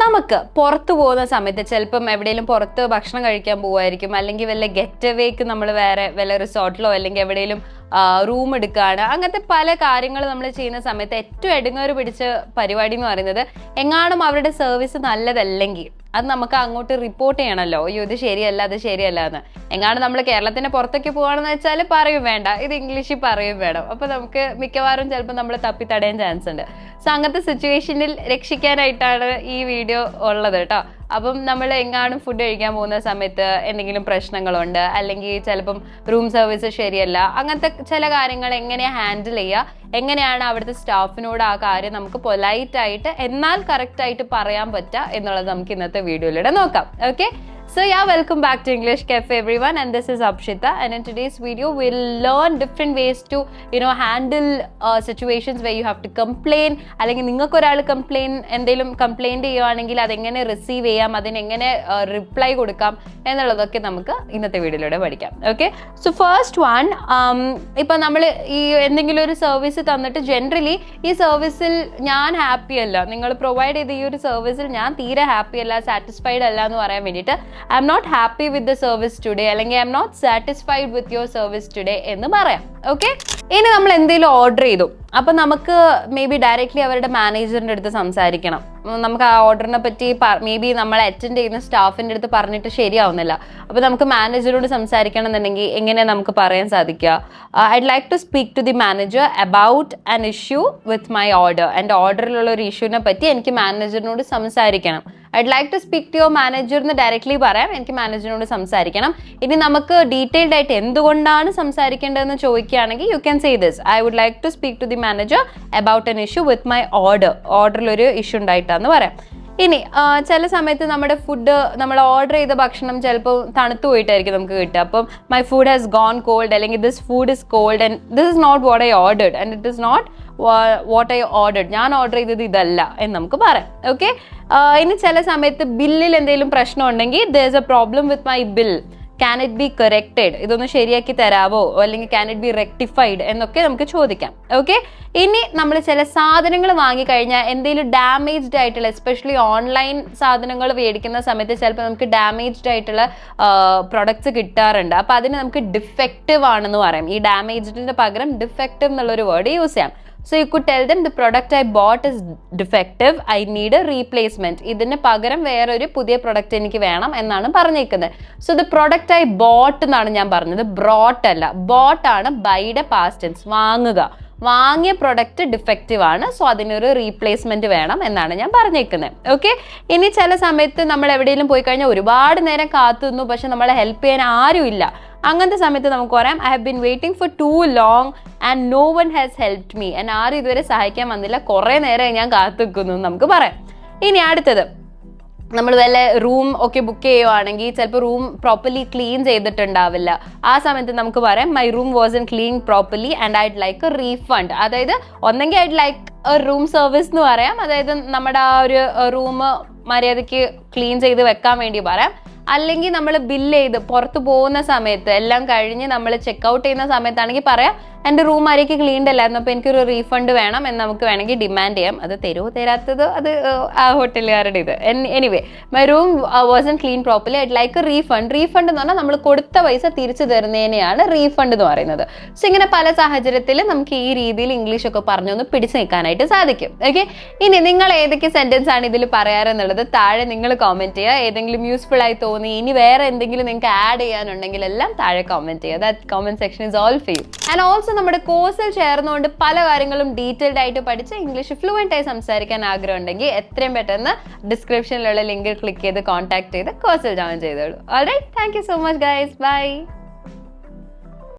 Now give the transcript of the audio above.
നമുക്ക് പുറത്ത് പോകുന്ന സമയത്ത് ചിലപ്പം എവിടെയെങ്കിലും പുറത്ത് ഭക്ഷണം കഴിക്കാൻ പോകുമായിരിക്കും അല്ലെങ്കിൽ വല്ല ഗെറ്റ് അവേക്ക് നമ്മൾ വേറെ വല്ല റിസോർട്ടിലോ അല്ലെങ്കിൽ എവിടെയെങ്കിലും റൂം എടുക്കുകയാണ്. അങ്ങനത്തെ പല കാര്യങ്ങൾ നമ്മൾ ചെയ്യുന്ന സമയത്ത് ഏറ്റവും എടുങ്ങേറ് പിടിച്ച പരിപാടി എന്ന് പറയുന്നത് എങ്ങാനും അവരുടെ സർവീസ് നല്ലതല്ലെങ്കിൽ അത് നമുക്ക് അങ്ങോട്ട് റിപ്പോർട്ട് ചെയ്യണമല്ലോ അയ്യോ ഇത് ശരിയല്ല അത് ശരിയല്ല എന്ന്. എങ്ങാണ് നമ്മൾ കേരളത്തിന് പുറത്തേക്ക് പോകണമെന്ന് വെച്ചാൽ പറയും വേണ്ട. ഇത് ഇംഗ്ലീഷിൽ പറയും വേണം. അപ്പൊ നമുക്ക് മിക്കവാറും ചിലപ്പോൾ നമ്മൾ തപ്പി തടയാൻ ചാൻസ് ഉണ്ട്. സോ അങ്ങനത്തെ സിറ്റുവേഷനിൽ രക്ഷിക്കാനായിട്ടാണ് ഈ വീഡിയോ ഉള്ളത് കേട്ടോ. അപ്പം നമ്മൾ എങ്ങാനും ഫുഡ് കഴിക്കാൻ പോകുന്ന സമയത്ത് എന്തെങ്കിലും പ്രശ്നങ്ങളുണ്ട് അല്ലെങ്കിൽ ചിലപ്പം റൂം സർവീസ് ശരിയല്ല അങ്ങനത്തെ ചില കാര്യങ്ങൾ എങ്ങനെയാണ് ഹാൻഡിൽ ചെയ്യുക എങ്ങനെയാണ് അവിടുത്തെ സ്റ്റാഫിനോട് ആ കാര്യം നമുക്ക് പൊലൈറ്റായിട്ട് എന്നാൽ കറക്റ്റായിട്ട് പറയാൻ പറ്റുക എന്നുള്ളത് നമുക്ക് ഇന്നത്തെ വീഡിയോയിലൂടെ നോക്കാം. Okay So yeah, welcome back to English Cafe everyone. And this is Abshita. And in today's video we'll learn different ways to you know handle uh, situations where you have to complain. അല്ലെങ്കിൽ നിങ്ങൾക്ക് ഒരാൾ complain എന്തെങ്കിലും complaint ചെയ്യുവാണെങ്കിൽ അതെങ്ങനെ receive ചെയ്യാം അതിനെങ്ങനെ reply കൊടുക്കാം എന്നുള്ളതൊക്കെ നമുക്ക് ഇന്നത്തെ വീഡിയോയിലൂടെ പഠിക്കാം. ഓക്കെ സോ ഫസ്റ്റ് വൺ ഇപ്പം നമ്മൾ ഈ എന്തെങ്കിലും ഒരു സർവീസ് തന്നിട്ട് ജനറലി ഈ സർവീസിൽ ഞാൻ ഹാപ്പി അല്ല. നിങ്ങൾ പ്രൊവൈഡ് ചെയ്ത ഈ ഒരു സർവീസിൽ ഞാൻ തീരെ ഹാപ്പി അല്ല സാറ്റിസ്ഫൈഡ് അല്ല എന്ന് പറയാൻ വേണ്ടിയിട്ട് I'm not happy with the service today അല്ലെങ്കിൽ I'm not satisfied with your service today എന്ന് പറയാം. ഓക്കെ ഇനി നമ്മൾ എന്തെങ്കിലും ഓർഡർ ചെയ്തു. അപ്പം നമുക്ക് മേ ബി ഡയറക്റ്റ്ലി അവരുടെ മാനേജറിന്റെ അടുത്ത് സംസാരിക്കണം. നമുക്ക് ആ ഓർഡറിനെ പറ്റി മേ ബി നമ്മൾ അറ്റൻഡ് ചെയ്യുന്ന സ്റ്റാഫിന്റെ അടുത്ത് പറഞ്ഞിട്ട് ശരിയാവുന്നില്ല. അപ്പോൾ നമുക്ക് മാനേജറോട് സംസാരിക്കണം എന്നുണ്ടെങ്കിൽ എങ്ങനെ നമുക്ക് പറയാൻ സാധിക്കുക? I'd like to speak to the manager about an issue with my order എന്റെ ഓർഡറിലുള്ള ഒരു ഇഷ്യൂവിനെ പറ്റി എനിക്ക് മാനേജറിനോട് സംസാരിക്കണം. I'd like to speak to your manager എന്ന് ഡയറക്റ്റ്ലി പറയാം. എനിക്ക് മാനേജറിനോട് സംസാരിക്കണം. ഇനി നമുക്ക് ഡീറ്റെയിൽഡ് ആയിട്ട് എന്തുകൊണ്ടാണ് സംസാരിക്കേണ്ടതെന്ന് ചോദിക്കുകയാണെങ്കിൽ you can say this I would like to speak to the manager about an issue with my order ഓർഡറിൽ ഒരു ഇഷ്യൂ ഉണ്ടായിട്ടാന്ന് പറയാം. ഇനി ചില സമയത്ത് നമ്മുടെ ഫുഡ് നമ്മൾ ഓർഡർ ചെയ്ത ഭക്ഷണം ചിലപ്പോൾ തണുത്തു പോയിട്ടായിരിക്കും നമുക്ക് കിട്ടുക. അപ്പം my food has gone cold അല്ലെങ്കിൽ this food is cold and this is not what I ordered and it is not what I order ഞാൻ ഓർഡർ ചെയ്തത് ഇതല്ല എന്ന് നമുക്ക് പറയാം. ഓക്കെ ഇനി ചില സമയത്ത് ബില്ലിൽ എന്തെങ്കിലും പ്രശ്നം ഉണ്ടെങ്കിൽ there is a problem with my bill can it be corrected ഇതൊന്ന് ശരിയാക്കി തരാവോ? അല്ലെങ്കിൽ ക്യാൻ ഇറ്റ് ബി റെക്ടിഫൈഡ് എന്നൊക്കെ നമുക്ക് ചോദിക്കാം. ഓക്കെ ഇനി നമ്മൾ ചില സാധനങ്ങൾ വാങ്ങിക്കഴിഞ്ഞാൽ എന്തെങ്കിലും ഡാമേജ്ഡ് ആയിട്ടുള്ള എസ്പെഷ്യലി ഓൺലൈൻ സാധനങ്ങൾ മേടിക്കുന്ന സമയത്ത് ചിലപ്പോൾ നമുക്ക് ഡാമേജ്ഡ് ആയിട്ടുള്ള പ്രൊഡക്ട്സ് കിട്ടാറുണ്ട്. അപ്പോൾ അതിന് നമുക്ക് ഡിഫക്റ്റീവ് ആണെന്ന് പറയാം. ഈ ഡാമേജ്ഡിന്റെ പകരം ഡിഫക്റ്റീവ് എന്നുള്ളൊരു വേർഡ് യൂസ് ചെയ്യാം. So you could tell them the product I bought is defective I need replacement ഇതിന് പകരം വേറൊരു പുതിയ പ്രൊഡക്റ്റ് എനിക്ക് വേണം എന്നാണ് പറഞ്ഞേക്കുന്നത്. So the product I bought എന്നാണ് ഞാൻ പറഞ്ഞത്. ബ്രോട്ട് അല്ല. ബോട്ട് ആണ് ബൈയുടെ പാസ്റ്റൻസ് വാങ്ങുക. വാങ്ങിയ പ്രൊഡക്റ്റ് ഡിഫക്റ്റീവ് ആണ്. സോ അതിനൊരു റീപ്ലേസ്മെന്റ് വേണം എന്നാണ് ഞാൻ പറഞ്ഞേക്കുന്നത്. ഓക്കെ ഇനി ചില സമയത്ത് നമ്മൾ എവിടെയെങ്കിലും പോയി കഴിഞ്ഞാൽ ഒരുപാട് നേരം കാത്തു നിന്നു പക്ഷെ നമ്മളെ ഹെൽപ്പ് ചെയ്യാൻ ആരുമില്ല. അങ്ങനത്തെ സമയത്ത് നമുക്ക് പറയാം I have been waiting for too long and no one has helped me എന്നെ ആരും ഇതുവരെ സഹായിക്കാൻ വന്നില്ല. കുറേ നേരം ഞാൻ കാത്തുനിൽക്കുന്നു നമുക്ക് പറയാം. ഇനി അടുത്തത്. നമ്മൾ വല്ല റൂം ഒക്കെ ബുക്ക് ചെയ്യുവാണെങ്കിൽ ചിലപ്പോൾ റൂം പ്രോപ്പർലി ക്ലീൻ ചെയ്തിട്ടുണ്ടാവില്ല. ആ സമയത്ത് നമുക്ക് പറയാം my room was in clean properly and I'd like a refund അതായത് ഒന്നെങ്കിൽ I'd like a room service എന്ന് പറയാം. അതായത് നമ്മുടെ ആ ഒരു റൂം മര്യാദയ്ക്ക് ക്ലീൻ ചെയ്ത് വെക്കാൻ വേണ്ടി പറയാം. അല്ലെങ്കിൽ നമ്മൾ ബില്ല് ചെയ്ത് പുറത്ത് പോകുന്ന സമയത്ത് എല്ലാം കഴിഞ്ഞ് നമ്മൾ ചെക്ക് ഔട്ട് ചെയ്യുന്ന സമയത്താണെങ്കിൽ പറയാം എന്റെ റൂം ആരേക്ക് ക്ലീൻഡ് അല്ലായിരുന്നു അപ്പോൾ എനിക്കൊരു റീഫണ്ട് വേണം. എന്ന് നമുക്ക് വേണമെങ്കിൽ ഡിമാൻഡ് ചെയ്യാം. അത് തരുമോ തരാത്തത്? അത് ആ ഹോട്ടലുകാരുടെ ഇത്. Anyway my room wasn't clean properly I like refund refund എന്ന് പറഞ്ഞാൽ നമ്മൾ കൊടുത്ത പൈസ തിരിച്ചു തരുന്നതിനെയാണ് റീഫണ്ട് എന്ന് പറയുന്നത്. സോ ഇങ്ങനെ പല സാഹചര്യത്തിൽ നമുക്ക് ഈ രീതിയിൽ ഇംഗ്ലീഷ് ഒക്കെ പറഞ്ഞൊന്ന് പിടിച്ചു നിൽക്കാനായിട്ട് സാധിക്കും. ഓക്കെ ഇനി നിങ്ങൾ ഏതൊക്കെ സെന്റൻസ് ആണ് ഇതിൽ പറയാറെന്നുള്ളത് താഴെ നിങ്ങൾ കോമെന്റ് ചെയ്യുക. ഏതെങ്കിലും യൂസ്ഫുൾ ആയി തോന്നി. ഇനി വേറെ എന്തെങ്കിലും നിങ്ങൾക്ക് ആഡ് ചെയ്യാനുണ്ടെങ്കിൽ എല്ലാം താഴെ കോമെന്റ് ചെയ്യുക. That comment section is all free and also നമ്മുടെ കോഴ്സിൽ ചേർന്നുകൊണ്ട് പല കാര്യങ്ങളും ഡീറ്റെയിൽഡ് ആയിട്ട് പഠിച്ച് ഇംഗ്ലീഷ് ഫ്ലുവന്റ് ആയി സംസാരിക്കാൻ ആഗ്രഹം ഉണ്ടെങ്കിൽ എത്രയും പെട്ടെന്ന് ഡിസ്ക്രിപ്ഷനിലുള്ള ലിങ്കിൽ ക്ലിക്ക് ചെയ്ത് കോൺടാക്ട് ചെയ്ത് കോഴ്സിൽ ജോയിൻ ചെയ്തോളൂ. Alright thank you so much guys bye